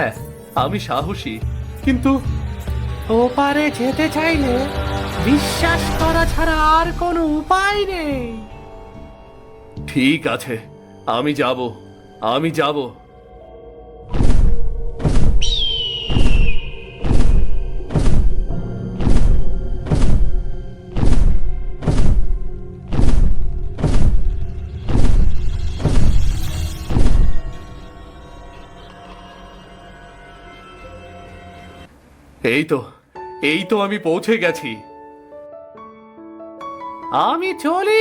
হ্যাঁ আমি সাহসী। কিন্তু ওপারে যেতে চাইলে বিশ্বাস করা ছাড়া আর কোনো উপায় নেই। ঠিক আছে, আমি যাব আমি যাব। এই তো এই তো আমি পৌঁছে গেছি। আমি চলি।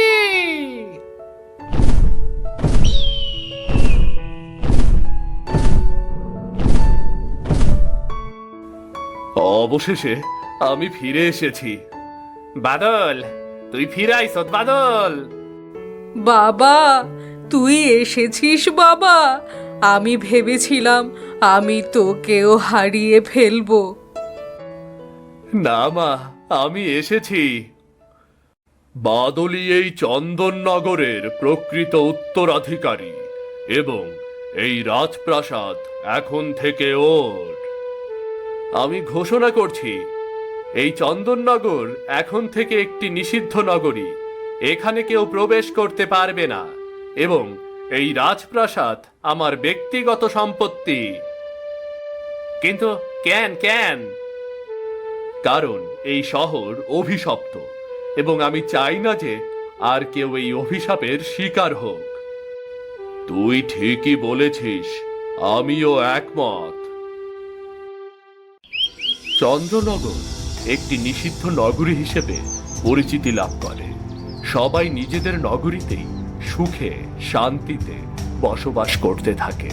অবশেষে আমি ফিরে এসেছি। বাদল, তুই ফিরাইস বাদল। বাবা, তুই এসেছিস বাবা। আমি ভেবেছিলাম আমি তোকেও হারিয়ে ফেলব। না মা, আমি এসেছি। বাদলি এই চন্দননগরের প্রকৃত উত্তরাধিকারী এবং এই রাজপ্রাসাদ এখন থেকে ওর। আমি ঘোষণা করছি, এই চন্দননগর এখন থেকে একটি নিষিদ্ধ নগরী। এখানে কেউ প্রবেশ করতে পারবে না এবং এই রাজপ্রাসাদ আমার ব্যক্তিগত সম্পত্তি। কিন্তু কেন কেন? কারণ এই শহর অভিশপ্ত, এবং আমি চাই না যে আর কেউ এই অভিশাপের শিকার হোক। তুই ঠিকই বলেছিস, আমিও একমত। চন্দ্রনগর একটি নিষিদ্ধ নগরী হিসেবে পরিচিতি লাভ করে। সবাই নিজেদের নগরীতেই সুখে, শান্তিতে বসবাস করতে থাকে।